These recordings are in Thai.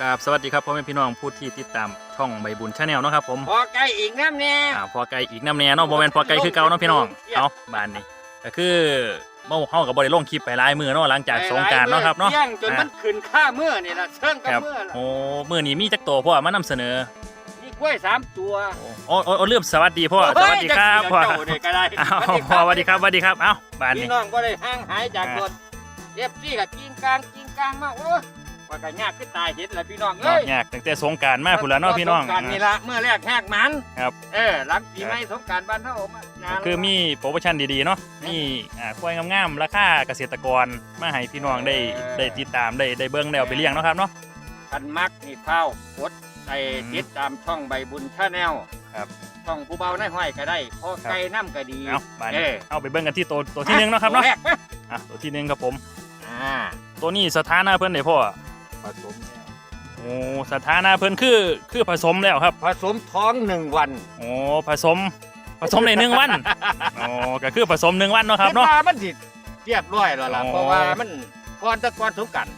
ครับสวัสดีครับพ่อแม่พี่น้องผู้ที่ติดตามช่องใบบุญชาแนลเนาะครับผมพอใกล้อีกน้ำเนี่ยอ่าพอไกลอีกน้ำแน่เนาะบ่แม่นพอไกลคือเก่าเนาะพี่น้องเอาบ้านนี้ก็คือเมื่อเฮาก็บ่ได้ลงคลิปไปหลายมื้อเนาะหลังจากสงกรารเนาะครับเนาะเที่ยงจนมันขึ้นค่าเมื่อนี่ละเชิงคกับรับเมื่อละโอ้มื้อนี้มีจักโตพ่อมานำเสนอนี่กล้วยสามตัวโอ้โอ้โอ้ลืมสวัสดีพ่อสวัสดีครับพ่อเฮ้ยจักสิเดี๋ยวเจ้าเนี่ยก็ได้อ้าวพ่อสวัสดีครับสวัสดีครับเอ้าบ้านนี้พี่น้องก็ได้ห่างหายจากอ่าตัวเอฟซีกับกินกลางกินกลางมาโอ้ย ว่ากันยากขึ้นตายเห็นแหละพี่น้องเนาะเอ้ยยากตั้งแต่สงกรารมาพุ่นแล้วเนาะพี่น้อง สกรานต์นี่ละเมื่อแรกแหกมันครับ เออหลังปีใหม่สงกรารบ้านเฮามาก็คือมีโปรโมชั่นดีๆเนาะ มีอ่าควายงามๆ ราคาเกษตรกรมาให้พี่น้องได้ได้ติดตามได้ได้เบิ่งได้เอาไปเลี้ยงเนาะครับเนาะ กันมักนี่เฝ้ากดใส่อืมติดตามช่องใบบุญชาแนลครับช่องผู้เบาในห้อยก็ได้พอไก่น้ำก็ดี เอาบ้านนี้เอ้ย เอาไปเบิ่งกันที่ตัวตัวที่หนึ่งเนาะครับเนาะ ตัวแกไหมอะตัวที่หนึ่งครับผม อ่าตัวนี้สถานะเพิ่นได้พ่อ ผสมแล้วโอ้สถานะเพิ่นคือคือผสมแล้วครับผสมท้องหนึ่งวันโอ้ผสม ผสมในหนึ่งวันโอ้ก็คือผสมหนึ่งวันเนาะครับเนาะดว่มันสิเรียบร้อยแล้วล่ะอ๋อ เพราะว่ามันก่อนแตะก่อนสงกราร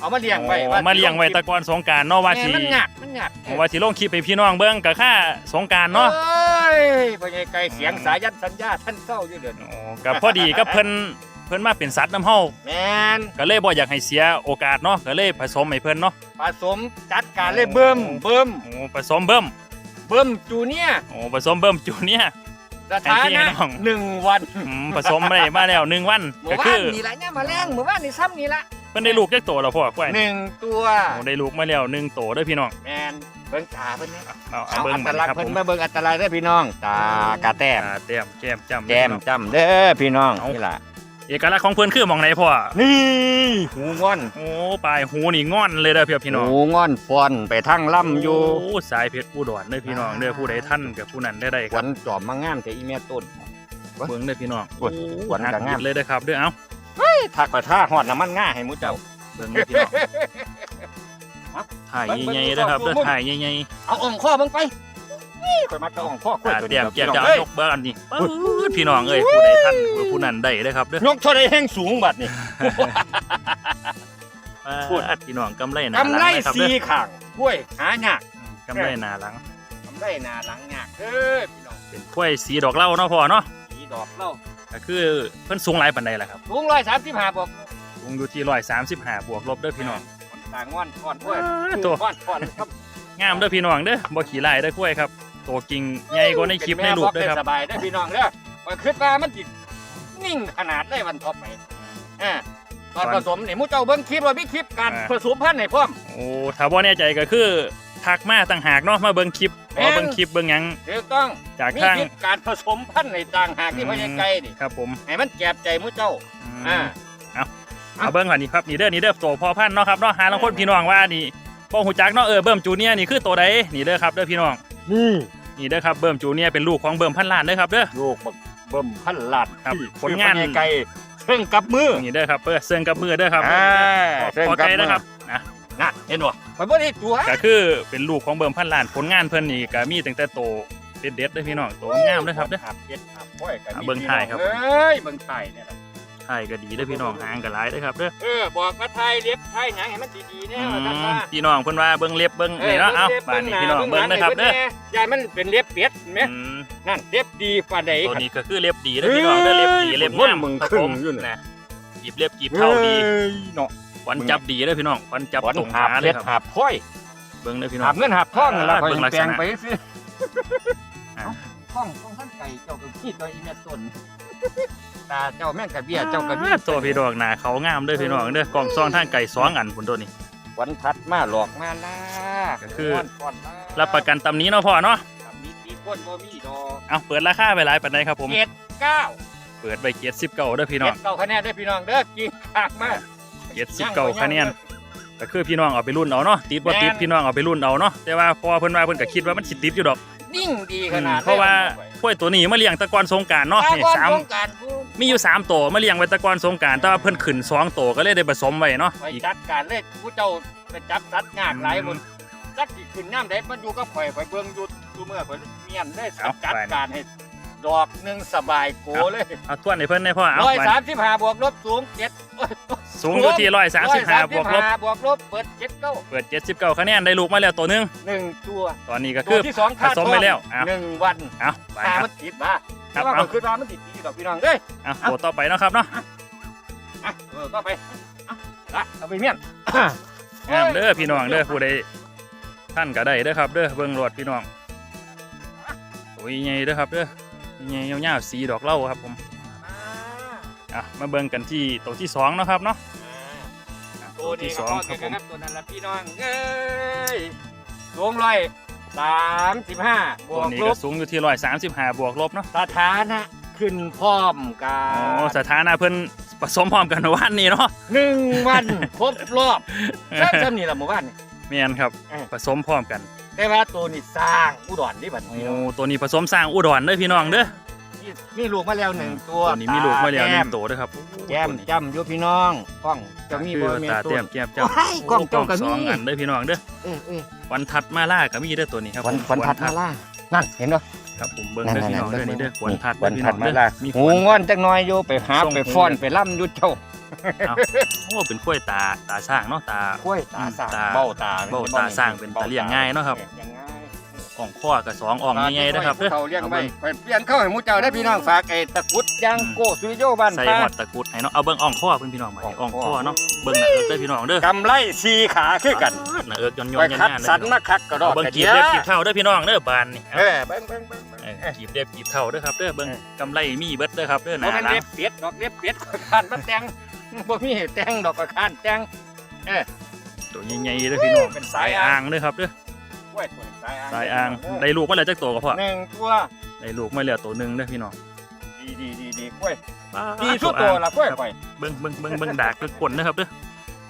เอามาเลี้ยงไว้โอ้ว่ามาเลี้ยงไว้ตะกอนสงกรารเนาะว่าแม่สิมันหยักมันหยักว่าสิลงคลิปให้พี่น้องเบิ่งก็ค่าสงกรารเนาะ เอ้ยพ่อใหญ่ไก่เสียงสายันสัญญาท่านเศร้าอยู่เดือนโอ้ก็พอดีกับเพิ่น เพิ่นมาเป็นสัตว์น้ำเฮาแมนก็เลยบ่อยากให้เสียโอกาสเนาะก็เลยผสมให้เพิ่นเนาะผสมจัดการเลยเบิ่มเบิ่มโอ้ผสมเบิ่มเบิ่มจูเนียร์โอ้ผสมเบิ่มจูเนี่ยสถาให้พี่นะน้องหนึ่งวันอืมผสมได้มาแล้วหนึ่งวันหมู่ก็บ้าคืนอนี่ละเนี่ยมาแรงหมู่บ้านนี่ซ้ำนี่ละเพิ่นได้ลูกจักโตแล้วพ่อกล้วยหนึ่งตัวโอ้ได้ลูกมาแล้วหนึ่งโตเด้อพี่น้องแมนเบิ่งตาเพิ่นเนี่ยเอาเอาเอาเบิ่งอัมัตนลักษครับณ์เพิ่ผนมมาเบิ่งอัตลักษณ์เด้อพี่น้อง ตากาแต้มตาแต้มแก้มจ้ำแก้มจำเด้อพี่น้องเอานี่ล่ะ เอกลักษณ์ของเพิ่นคือหมองไหนพ่อ นี่หูงอนโอ้ปลายหูนี่งอนเลยเด้อพี่พี่น้อง หูงอนฟอนไปทั้งล่ำอยู่โอ้สายเพชรอุดรเด้อพี่น้องเด้อผู้ใดท่านกับผู้นั้นได้ได้ขครัวับญจอมมางามแต่อีเมียต้น เบิ่งเด้อพี่น้องโอ้ยขวัญหักก็งามดิบเลยเด้อครับเด้อเอ้าถักไปท่าหอดน้ำมันง่าให้หมูเจ้า เบิ่งเด้อพี่น้องถ่ายใหญ่ๆเด้อครับเด้อถ่ายใหญ่เอาอ่องข้อเบิ่งไปนี่ ข่อยมักจะอ่องข้อๆข่อยตาตัวแต้เดียมวแก้มพี่จะน้องเอาเอ้ยยกเบิ่งอันนี้ปื๊ดพี่น้องเอ้ยผู้ใดท่านผู้นั้นได้เด้อครับเด้อยกเท่าใดแห้งสูงบัดนี่พูดอ่าพี่น้องกำไรหน้ากำหลังไรเลยครับสีเด้อข้างกล้วยหายากอืมกำไรหน้าหลัง กำไรหน้าหลังยากเด้อพี่น้องเป็นกล้วยสีดอกเหล้าเนาะพ่อเนาะสีดอกเหล้าก็คือเพิ่นสูงหลายปานใดล่ะครับสูงร้อยสามสิบห้าบอกสูงอยู่ที่135บวกลบเด้อพี่น้องคนต่างงอนก่อนกล้วยตัวก่อนก่อนครับ งามเด้อพี่น้องเด้อบ่ขี้ลายเด้อกล้วยครับ ตัวกิ่งใหญ่กว่าในคลิปในรูปเด้อครับสบายได้อพี่น้องเด้อว่าคิดว่ามันจินิ่งขนาดได้วันต่อไปอ่าตอนผสมนี่หมูเจ้าเบิ้งคลิปว่ามีคลิปการอ่าผสมพันธุ์ให้พร้อมโอ้ถ้าบ่แน่ใจก็คือทักมาต่างหากเนาะมาเบิ่งคลิปแม่อ๋นอเบิ่งคลิปเบิ่งหยังถูกต้องจากมีทางคลิปการผสมพันธุ์ในต่างหากที่อืมพญาไก่นี่ครับผมให้มันแก็บใจหมูเจ้าอืมอ่าเอาเอาเบิ่งก่อนนี่ครับนี่เด้อนี่เด้อตัวพ่อพันธุ์เนาะครับเนาะหาลางคนพี่น้องว่านี่พ่อหูจักเนาะเออเบิ่มจูเนียร์นี่คือตัวใดนี่เด้อครับเด้อพี่น้องนี่ นี่เด้อครับเบิ่มจูเนียร์เป็นลูกของเบิ่มพันล้านเด้อครับเด้อลูกบักเบิ่มพันล้านครับที่ผลงานชื่อพญไก่เชิงกับมือนี่เด้อครับเออเซิงกับมือเด้อครับอ่าพอพอไกลนะครับนะน่ะเห็นบ่ไปบ่ได้ตัวก็คือเป็นลูกของเบิ่มพันล้านผลงานเพิ่นนี่ก็มีตั้งแต่โตเด็ดๆเด้อพี่น้องโตงามเด้อครับเด้อ ครับเฮ็ดครับห้อยกันอ่าเบิ่งถ่ายครับ เอ้ยเบิ่งถ่ายเนี่ยล่ะ ใช่ก็ดีเด้อพี่น้องหางก็หลายเด้อครับเด้อเออบอกว่าถ่ายเล็บถ่ายหยังให้มันดีๆแน่อืว่าท่านว่ามพี่น้องเพิ่นว่าเบิ่งเล็บเบิ่งนี่เนาะเอ้าบ้านนี้พี่น้องเบิ่งนะครับเด้อยายมันเป็นเล็บเป็ดเห็นไหมอืมนั่นเล็บดีปานใดตัวครับนี้ก็คือเล็บดีเด้อพี่น้องเด้อเล็บดีเล็บงามมึงครับครึ่ผงมอยู่น่ะนะหยิบเล็บหยิบเท้าดีอ้ยเนาะควันจับดีเด้อพี่น้องควันจับวันตรงหาขาบเลเล็ยดครับหาบพ้อยเบิ่งเด้อพี่น้อหางบเงินหาบทองนั่นล่ะอ่าคอยเบิ่งลักษแปลณะงไปสิอ่าท้องต้องท่านไก่เจ้ากับขี้ตัวอีเมต้น ตาเจ้าแม่งกะเบี้ยเจ้ากะเบี้ยตัวพี่น้องหน้าเขางามเด้อพี่น้องเด้อกล่องซองทางไก่สองอันพุ่นตัวนี้วันทัดมาหลอกมาล่าก็คือวันก่อนล่ารับประกันตำนี้เนาะพ่อเนาะมีตีก้นบ่มีดอกเอาเปิดราคาไปหลายปานใดครับผมเจ็ดเก้าเปิดไป79เด้อพี่น้เจ็องดเก้าคะแนนได้อพี่น้องเด้อกินขากมาก79คะแนนก็คือพี่น้องเอาไปรุ่นเอาเนาะติดบ่ติดแม่นพี่น้องเอาไปรุ่นเอาเนาะแต่ว่าพอเพิ่นว่าเพิ่นก็คิดว่ามันสิติดอยู่ดอก นิ่งดีขนาดเพราะว่า ข้อยตัวนี้มาเลี้ยงแตะกอนสงกรารเนาะตานี่ก่อนสามสงกรารผู้มีอยู่สามตัวมาเลี้ยงไว้แตะกอนสงกรารแต่ว่าเพิ่นขึ้นสองตัวก็เลยได้ผสมไว้เนาะไปอีกจัดการเลยผู้เจ้าไปจับสัตว์งากหลายหมดจักสิขึ้นน้ำได้มันอยู่กับข่อยข่อยเบิ่งอยู่อยู่เมื่อข่อยเมียนได้จัดการให้ ดอกหนึ่งสบายโกเลยเอาทวนให้เพิ่นได้พ่อเอาร้อยไปสามสิบห้าบวกลบสูงเจ็ดสูงอยู่ที่ร้อยสามสิบห้าบวกลบ135บวกลบเปิดเจ็ดเก้าเปิดเจ็ดสิบเก้าคะแนนได้ลูกมาแล้วตัวหนึงหนึ่งตัว ตอนนี้ก็ตัคืวอที่สองค่าผสมไปแล้วอะหนึ่งวันเอาไปค่าครัมับนติดมาครับแต่ว่าเอาผมคิดว่ามันติดดีดอกพี่น้องเด้ยเอาตัวต่อไปเนาะครับเนาะอะเออก็ไปอะอะเอาไปเมียนงามเด้อพี่น้องเด้อผู้ใดท่านก็ได้เด้อครับเด้อเบิ่งรถพี่น้องโอ้ยใหญ่เด้อครับเด้อ ใหญ่ยาวๆสีดอกเหล้าครับผมอะมาเบิ่งกันที่ตัวที่สองเนาะครับเนาะอะตัวที่นี้สก็องพอคกัรันบผมครับตัวนั้นละพี่น้องเอ้ยสูงร้อยสามสิบห้าบตัววกนี้ลก็บสูงอยู่ที่ร้อยสามสิบห้าบวกลบเนาะสถานะขึ้นพร้อมกัอ๋อสนถานะเพิ่นผสมพร้อมกันเมื่อวันนี้เนาะหนึ่งวันครบรอบใช่ซ้ำนี่ละหมู่บ้านนี่แม่นครับเออผสมพร้อมกัน แต่ว่าตัวนี้สร้างอุดรที่บัดโอ้นี้เนาะตัวนี้ผสมสร้างอุดรเด้อพี่น้องเด้อนี่มีลูกมาแล้วหนึ่งตัวตัวนี้มีลูกมาแล้วหแก้นึ่มงตัวเด้อครับแก้มจำอยู่พี่น้องกล้องจะมีคืบ่อแม่ตาตัวเต้มแก้มจ้าโอ้ยกล้องเจ้าก็สมีองอันเด้อพี่น้องเด้อเออเออวันทัดมาล่าก็มีเด้อตัวนี้ครับวันผมวันถัดมาล่านั่นเห็นเนาะครับผมเบิ่งนั่นเด้อพี่น้องนั่เด้อนนี่เด้อนั่นวันทัดวันเด้อพี่ถัน้ดองมาเด้อล่า มีหูงอนจักหน้อยอยู่ไปหาส่งไปฟ้อนหูไปล่ำอยุดเจ้าเอา โอ้เป็นกล้วยตาตาช่างเนาะตา กล้วยตาสร้างตาเบ้าตาเบ้าตาสร้างเป็นตาเลี้ยงง่ายเนาะครับเลี้ยงง่ายอ่องข้อกับสองอ่องใหญ่ๆนะครับเด้อเขาเลี้ยงเอาไว้เบิ่งไปเปลี่ยนเข้าให้หมูเจ้าได้พี่น้องฝากไอ้ตะกรุดยางอืมโก้ซุยโยบ้านใส่ฟ้าหอดตะกรุดให้เนาะเอาเบิ่งอ่องข้อเพิ่นพี่น้องมาอ่องอ่องข้ข้ออเนาะเบิ่งหน้าเอิกเด้อพี่น้องเด้อกำไรสีขาคือกันหน้าเอิกย้อนๆไปยันคัดๆเด้อสรรพี่น้องมาคัดกระดอเอากเบิ่งกระกีเดีบยเล็บกีบเท่าเด้อพี่น้องเด้อบานนี่เออเบิ่งเบิ่งเบิ่งเบิ่งเออเออกีบเล็บกีบเท่าเด้อครับเด้อเบิ่งกำไรมีเบิดเด้อครับเด้อหบ่น้าแม่นหลังเล็บเป็ดดอกเล็บเป็ดก็คานมาแต่ง บ่มีให้แต่งดอกก็คานแต่งตัวใหญ่ๆเด้อพี่น้องเป็นสาสายยอ่าอ่างงเด้อครับเด้อกล้วยตัวนี้สายอ่างสายอ่างได้ลูกมาแล้วจักตัวก็พอหนึ่งตัวได้ลูกมาแล้วตัวหนึงเด้อพี่น้องดีดีดีดีกล้วยป๊าดีสุดตัวละกล้วยครับข่อยเบิ่งเบิ่งเบิ่งเบิ่งดากคือกลนะครับเด้อ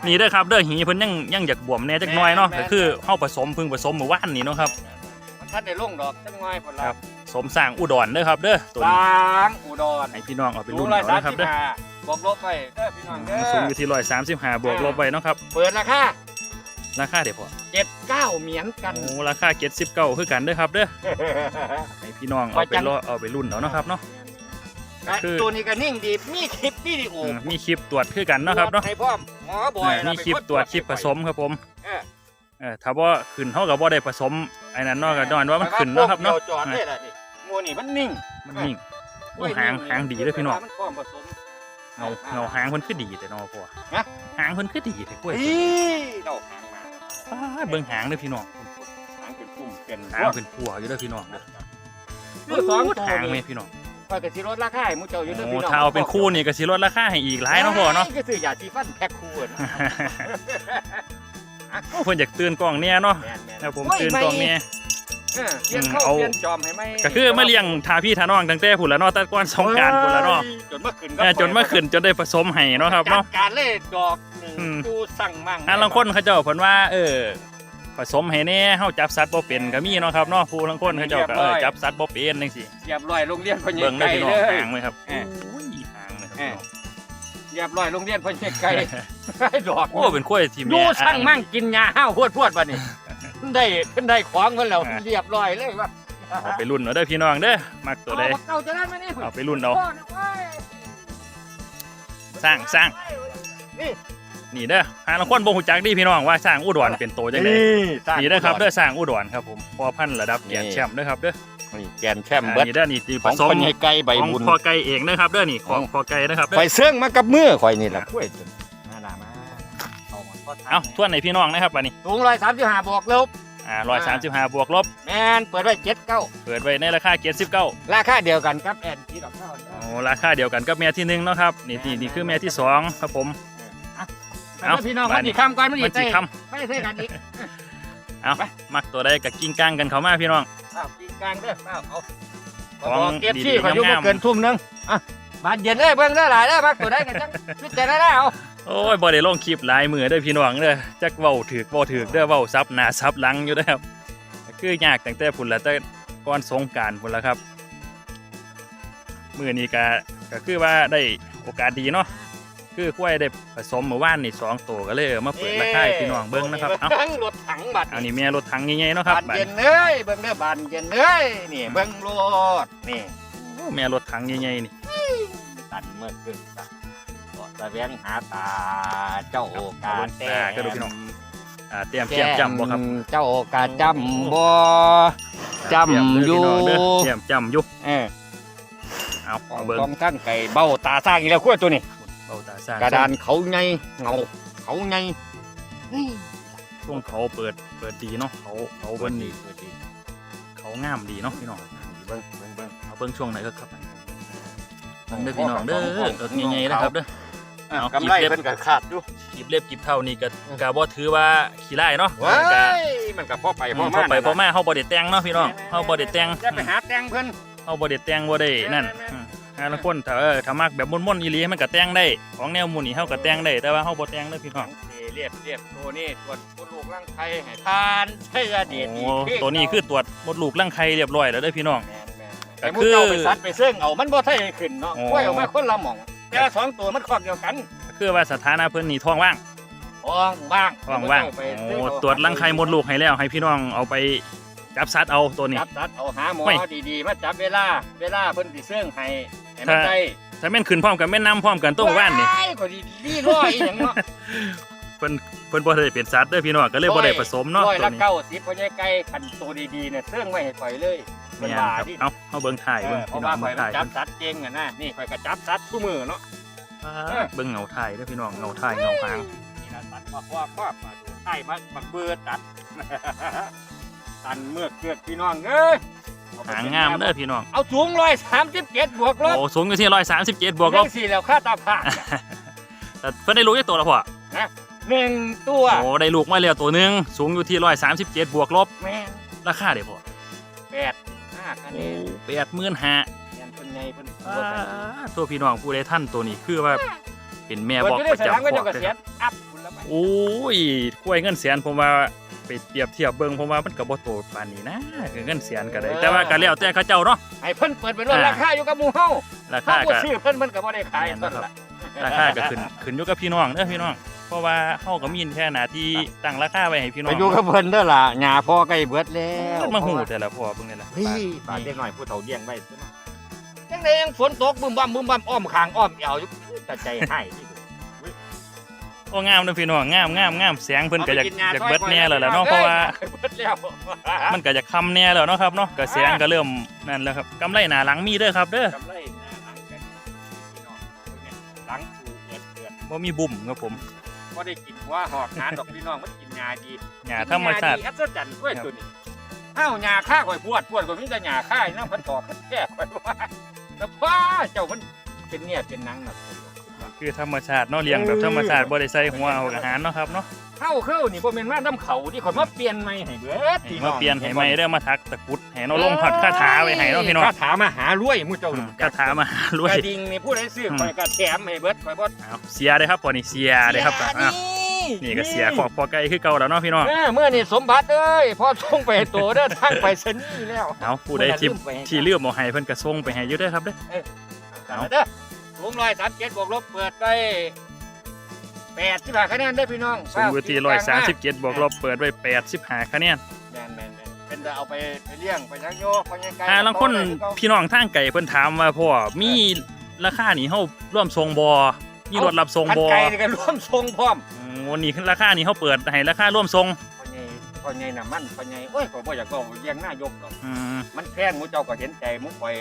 นี่เด้อครับเด้อหีเพิ่นยังยังอยากบวมแหน่จักหน่อยเนาะก็คือเฮาผสมเพิ่งผสมเมื่อวานนี้เนาะครับ มันทันได้ลงดอกจังง่อยพุ่นละครับ สมสร้างอุดรเด้อครับเด้อตัวสนี้ร้างอุดรให้พี่น้องเอาไปสูรุ่งนร้อยเอาสามนะครับสิบเด้อห้าบวกลบไปเด้อพี่น้องเด้สูงออยู่ที่135บวกลบไว้เนาะครับเปิดราคาราคาเดี๋ยวพอเจ็ดเก้าเหมียนกัน โอ้ราคา79คือกันเด้อครับเด้อให้พี่น้องเอาไปรอเอาไปรุ่นเอาเนาะครับเนาะคือ ตัวนี้ก็นิ่งดีมีคลิปวิดีโออืมมีคลิปตรวจคือกันเนาะครับเนาะให้พร้อมหมอบอยมีคลิปตรวจคลิปผสมครับผม เออ เออถ้าว่าขึ้นเท่ากับว่าได้ผสมไอ้นั้นเนาะก็นอนว่ามันขึ้นเนาะครับเนาะจอดได้ละดิงูนี่มันนิ่งมันนิ่งโอ้หางหางดีเลยพี่น้องมันพร้อมผสม เงาเงาหางเพิ่นคือดีแต่เนาะพ่อฮะ หางเพิ่นคือดีแต่กล้วยอีดอกหางมาป้าดเบิ่งหางเด้อพี่น้องหางเป็นปุ่มเป็นหางเป็นผัวอยู่เด้อพี่น้องเด้อคือสองตัวหางนี่แม่พี่น้องพอยกระสิลดราคาให้หมูเจ้าอยู่เด้อโอ้พี่น้องถ้าเอาเป็นคู่นี่ก็สิลดราคาให้อีกหลายเนาะพ่อเนาะก็ซื้อยาสีฟันแพ็คคู่อะนะ โอ้เพิ่นอยากตื่นกล้องเนี่ยเนาะแม่นๆครับผมโอ้ยตื่นกล้องเนี่ย เออเปลี่ยนเข้าเอา เปลี่ยนจอมให้ไหมก็คือมาเลี้ยงทาพี่ทาน้องตั้งแต่พุ่นละเนาะแต่ก่อนสงกรารพุ่นละเนาะจนเมื่อคืนเออจนมาขึ้นจนได้ผสมให้เนาะครับจัเนาะดการเล่ดอกหนึ่งอืมดูสั่งมั่งอ่าลางคนเขาเจ้าเพิ่นว่า เออผสมให้แน่เฮาจับสัตว์บ่เป็นก็มีเนาะครับเนาะผู้ลางคนเขาเจ้าก็เออจับสัตว์บ่เป็นจังซี่เรียบร้อยโรงเรียนพ่อใหญ่เบิ่งได้ไก่พี่น้เลองยหางเลยครับเออโอ้ยหางเลยครับเอพี่อน้อง เรียบร้อยโรงเรียนพ่อใหญ่ไก่ให้ดอกโอ้เป็นกล้วยที่ดูแม่สั่งมั่งกินยาห้าวพวดพวดๆบัดนี้ได้ขึ้นได้ของกันแล้วอ่าเรียบร้อยเลยว่าเอาไปรุ่นเอาเด้อพี่น้องเด้อมักตัวใดเอาเก่าจะได้ไหมนี่เอาไปรุ่นเอา พ่อนะเว้ยสร้างสร้าง นี่นี่เด้อหาลางคนบ่ฮู้จักดิพี่น้องว่าสร้างอุดรเป็นโตจังได๋สร้างนี่เด้อครับเด้อสร้างอุดรครับผมพอพันธุ์ระดับแกนนี่แชมป์เด้อครับเด้อ นี่แกนแชมอ่าเบิดนี่เด้อนี่ที่ผของสมพ่อใหญ่ไก่ใบของบุญ พอไก่เองนะครับเด้อนี่ของของพอไก่นะครับเด้อข่อยเสื่องมากับมือข่อยนี่แหละกล้วยจนมาดามาเอามาทอดเอ้าทวนให้พี่น้องนะครับบัดนี้สูงร้อยสามสิบห้าบวกลบอ่า135บวกลบแมนเปิดไว้เจ็ดเก้าเปิดไว้ในราคา79ราคาเดียวกันครับแอนที่ดอกเก้าโอ้ราคาเดียวกันกับแม่ที่หนึ่งเนาะครับนี่นี่นี่คือแม่ที่สองครับผม เอ้าเอาพี่น้องบ้ามันนนี้อีกคำก่อนมันมัอีนกสิใส่คไม่ใช่กันอีกำเอามักตัวใดกับกิ้งก้างกันเขามาพี่น้อง อ้าวกินกลางเด้ออ้าวเอาของบอกเก็บที่ดีๆขออยู่งามๆบ่เกินทุ่มหนึงอะบานเย็นเลยเบิ่งได้อหลายได้อมักตัวได้กันจังพิจารณาเอาโอ้ยบ่ได้ลงคลิปหลายมือเด้อพี่น้องเด้อจักเว้าถือบ่ถือเด้อเว้าซับหน้าซับหลังอยู่เด้อครับก็คือยากตั้งแต่พุ่นละแต่ก่อนสงกรารพุ่นละครับมื้อนี้ก็ก็คือว่าได้โอกาสดีเนาะ คือควายได้ผสมเมื่อวานนี่สองตัวก็เลยเอามาเปิดราคาให้พี่น้องเบิ่งนะครับเอ้าทั้งรถถังบัตรอันนี้แม่รถถังใหญ่ๆเนาะครับบานบัดเย็นี้นเลยเบิ่งเด้อบานเย็นเลยนี่เบิ่งรถนี่โอ้แม่รถถังใหญ่ๆนี่ตันเมื่อคืนตันก็ตะเวียงหาตาเจ้าโอกาสแต้ก็ดูพี่น้องอ่าเตรียมเตรียมจำบ่ครับเจ้าโอกาสจำบ่จำอยู่เตรียมจำอยู่เออเอาขอเอางเบิ่งกองทั้งไก่เบ้าตาสร้างอีกแล้วขั้วตัวนี้ เบาตาซ่ากระดานเขาไงเงาเขาไงช่วงเขาเปิดเปิดดีเนาะเขาเขาเบิ่นดีดีเปิดดี เขางามดีเนาะพี่น้องเบิ้งเบิ้งเบิ้งเอาเบิ่งช่วงไหนก็ครับเบิ่งเด้อพี่น้องเด้อเอิกใหญ่ๆนะครับเด้ออะเอากำไรหยิบเล็บเป็นกระขาดอยู่กีบเล็บกีบเท่านี่ก็กะบ่ถือว่าขี้ไล่เนาะว้าก็ยมันกับพ่อไปพ่อพอมาไปพอมาเฮาบ่ได้แต่งเนาะพี่น้องเฮาบ่ได้แต่งจะไปหาแต่งเพิ่นเฮาบ่ได้แต่งบ่ได้นั่น แม่นอืมหาละคนถ้าเออถ้ามักแบบม่วนๆอีหลีมันก็แต่งได้ ของแนวหมู่นี่เฮาก็แต่งได้ แต่ว่าเฮาบ่แต่งเด้อพี่น้อง เรียบเรียบตัวนี้ตรวจตัวลูกร่างไทยให้ทานใช่ยาเดียดโอ้อีกตัวนี้คือตรวจมดลูกรังไข่เรียบร้อยแล้วเด้อพี่น้อง แม่นแม่นก็แต่คืมูอเจ้าไปซัดไปเสื่องเอามันบ่ไทยขึ้นเนาะอ๋อกล้วยออกมาคนละหม่อง แต่ละสองตัวมันครอบเดียวกันคือว่าสถานะเพิ่นนี่ท้องว่างท้องว่างท้องว่างไปโอ้เสื่งเอาตรวจรังไข่มดลูกให้แล้ว ให้พี่น้องเอาไปจับสัตว์เอาตัวนี้ จับซัดเอาหาหมอไม่ ดีๆมาจับเวลาเวลาเพิ่นสิเสื่องให้ ให้มันถ้าได้ถ้าแม่นขึ้นพร้อมกันแม่นนํพร้อมกันตัวว่านนี่ว้ายก็ดีดีร้อยอีหยังเนาะเพิ่นเพิ่นบ่ได้เป็นสัตว์เด้อพี่น้องก็เลยบ่ได้ผสมเนาะร้อยตัวละนี้เก้าสิบพอใหญ่ไก่คันตัวดีๆเนี่ยเสื่องไว้ให้ข่อยเลยเพิ่นแม่นว่าครับดิเอาเอาเบิ่งถ่ายเอเบิ่องเพพี่ราะน้อว่างข่เบิ่อยงมันถ่ายจับสัตว์เก่งอะนะนี่ข่อยก็จับสัตว์ทุกมือเนาะเบิ่งเงาถ่ายเด้อพี่น้องเงาถ่ายเงาหางนี่ล่ะตัดมาคว้าคว้ามาดูไอ้มาบักเบือตัดตันเมือกเกือกพี่น้องเอ้ยเอไป หางงามเด้อพี่น้อง เอาสูงร้อยสามสิบเจ็ดบวกลบโอ้สูงอยู่ที่137บวกลบเรื่องสี่แล้วค่าตาผ่าแต่เพิ่นได้ลูกจักตัวแล้วพ่อหนึ่งตัว โอ้ได้ลูกมาแล้วตัวหนึงสูงอยู่ที่137บวกลบแม่งราคาเด้อพ่อแปดห้าคะแนโอ้นแปดหมื่นห้าเรียนเพิ่นไงเพิ่นอ่าตัวพี่น้องผู้ใดท่านตัวนี้คือว่าเป็นแม่เพิ่นบอกจะปได้ระแสดงจำว่าขเจ้าอกเกเลยษีคยรับณอัพคุณละไปโอ้ยกล้วยเงินแสนผมว่า ไปเปรียบเทียบเบิ่งผมว่ามันก็บ่โตปานนี้นะคือเงินแสนก็ได้ แต่ว่าก็แล้วแต่เขาเจ้าเนาะ ให้เพิ่นเปิดเป็นรถอ่า ราคาอยู่กับหมู่เฮาราถ้าคาบ่ก็ ซื้อเพิ่นมันก็บ่ได้ขายแม่นต้นนะครับ ละ ราคาก็ขึ้นขึ้นอยู่กับพี่น้องเด้อพี่น้อง เพราะว่าเฮาก็มีแค่หน้าที่ตั้งราคาไว้ให้พี่น้ไปองอยู่กับเพิ่นเด้อล่ะหญ้าพ่อใกล้เบิดแล้วมาหูแต่ละพ่อเบิ่งนี่ล่ะเฮ้ยปากเด็กหน่อยผู้เฒ่าเลี้ยงไว้ซะเนาะจังไดยังฝนตกบึ้มบั่มบึ้มบั่มอ้อมคางอ้อมเอวอยู่แต่ใจให้ดิ โอ้งามเด้อพี่น้องงามงามงามแสงเพิ่นก็อยากเไปอยากเบิดแน่แล้วล่ะเนาะเพราะว่าเบิดแล้วมันก็จะคำแน่แล้วเนาะครับเนาะกระแสงก็เริ่มนั่นแล้วครับกำไรหนาหลังมีเด้อครับเด้อกำไรหน้าหลังกันพี่น้องเบิ่งเนี่ยหลังถูเดือดเดือดบ่มีบุ่มครับผมบ่ได้กินว่าหอกหานดอกพี่น้องมันกินหญ้าดีหญ้าธรรมชาติกินหญ้ดีอัศจรรย์กล้วยตัวนี้อ้าวหญ้าค่าข่อยปวดปวดกว่ามีแต่หญ้าค่ายน้ำพันตอกพันแท้ข่อยว่าแล้วป้าเจ้ามันเป็นเนี่ยเป็นหนังน่ะ คือธรรมชาติเนาะเลี้ยงแบบธรรมชาติบ่ได้ใส่หัวเอาอาหารเนาะครับเนาะเข้าเข้านี่บ่แม่นมาน้ำเขาที่ข่อยมาเปลี่ยนใหม่ให้เบิดพี่น้มาองเปลี่ยนให้ใหม่เด้อมาทักตะกรุดให้เนาะลงหัดคาถาไว้ให้เนาะพี่น้องคาถามาหารวยหมู่เจ้าอืมรู้คาถามาหารวย กระดิ่งนี่ผู้ใดซื้อข่อยก็แถมให้เบิดข่อยบ่เอาเสียเด้อครับพอนี่เสียเด้อครับอ้าวนี่ก็เสียขอบพอไก่คือเก่าแล้วเนาะพี่น้อง เออเมื่อนี่สมบัติเอ้ยพอส่งไปให้ตัวเด้อทางไปสนีย์แล้วเอาผู้ใดที่ที่เลือกบ่ให้เพิ่นก็ส่งไปให้อยู่เด้อครับเด้อ เอา เด้อ สูงร้อยสามเจ็ดบวกลบเปิดไปแปดที่ผ่าคะแนนได้อพี่น้องสูงอยู่ที่137บวกลบเปิดไว้85คะแนนแมนแมนแมนเป็นจะเอาไปไปเลี้ยงไปยังโยกไปยังไกลอ่าลางคนพี่น้องทางไก่เพิ่นถามว่าพ่อมีราคานี่เฮาร่วมส่งบ่มีรถรับส่งคันบ่ไก่นี่ก็ร่วมทรงพร้อมอืมวันนี้ราคานี่เฮาเปิดให้ราคาร่วมส่งพ่อใหญ่พ่อใหญ่น่ะมันพ่อใหญ่โอ้ยข่อยบ่อยากก็เลี้ยงหน้ายกหรอกอืมมันแพงหมูเจ้าก็เห็นใจหมุข่อย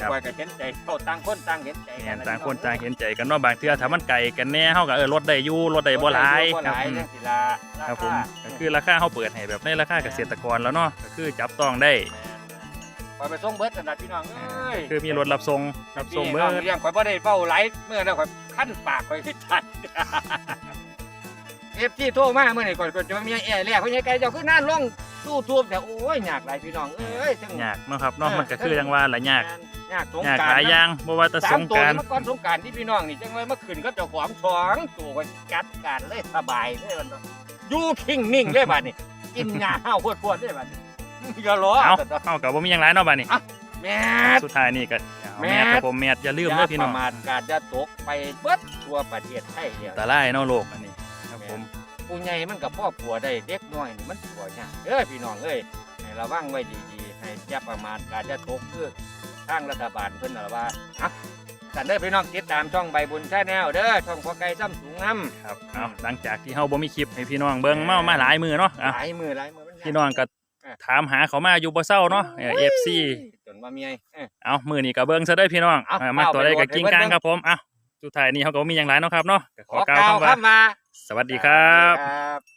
หมู่ข่อยก็เห็นใจเขาต่างคนต่างเห็นใจแม่นต่างคนต่างเห็นใจกันเนาะบางเทื่อถ้ามันไกลกันแน่เฮาก็เออลดได้อยู่ลดได้บ่หลายบ่คหรับลายอืมจังสิลาครับผมก็คือราคาเฮาเปิดให้แบบในราคาเกษตรกรแล้วเนาะก็คือจับต้องได้ข่อยไปส่งเบิดสำหรับพี่น้องเอ้ยคือมีรถรับส่งรับส่งเบิพี่น้อดเลี้ยงข่อยบ่ได้เฝ้าไหลเมื่อแล้วข่อยขั้นปากข่อยที่ทันเอฟที่โทรมาเมื่อนี่ก่อนก่อนจะมามีแอร์แรกเพราะยังไงเจ้าคือน่านลงตู้ทูบแต่โอ้ยยากหลายพี่น้องเอ้ยจังยากเนาะครับเนาะมันก็คือจังว่าหลายยากยากสงยากกราหลายรอย่างบ่ว่าแต่สาสมงตัวกรารนี่เมื่อก่อนสงกรารที่พี่น้องนี่จังเลยเมื่อคืนก็เจ้าของสองตัวก็จัดการเลยสบายเลยมันอยู่คิงนิ่งเลยบัดนี้กินงาห้าวพวดๆเลยบัดนี้อย่าล้อเอ้าเฮาก็บ่มีหยังหลายเนาะบัดนี้แม่สุดท้ายนี่ก็เอาแม่แมทครับผมแมทอย่าลืมเด้อพี่น้องย่าประมาทการจะตกไปเบิดทั่วประเทศไทยเดียวอันตรายเนาะโลกอันนี้ครับ ผมผู้ใหญ่มันกับพ่อผัวได้เด็กน้อยนี่มันผัวยากเอ้ยพี่น้องเอ้ยให้ระวังไว้ดีๆ ให้อย่าประมาทการจะตกคือทางรัฐบาลเพิ่นน่ะว่าอะกันเด้อพี่น้องติดตามช่องใบบุญชาแนลเด้อช่องพ่อไก่ซ้ำสูงน้ำครับเอาหลังจากที่เฮาบ่มีคลิปให้พี่น้องเบิ่งมามาหลายมือเนาะอะหลายมือหลายมือมัยากพี่น้องก็อะถามหาเขามาอยู่บ่เศร้าเนาะเออ FC จนว่าเมียเอ้ยเอามือนี้ก็เบิ่งซะเด้อพี่น้องเอาเออมาตัวใดก็เอาไปโหลดให้กิ้งเบิ่งกลางครับผมเอา สุดท้ายนี้เฮาก็บ่มีหยังหลายเนาะครับเนาะก็ขขออกกล่าวกล่าวคำว่าคำมา สวัสดีครับครับ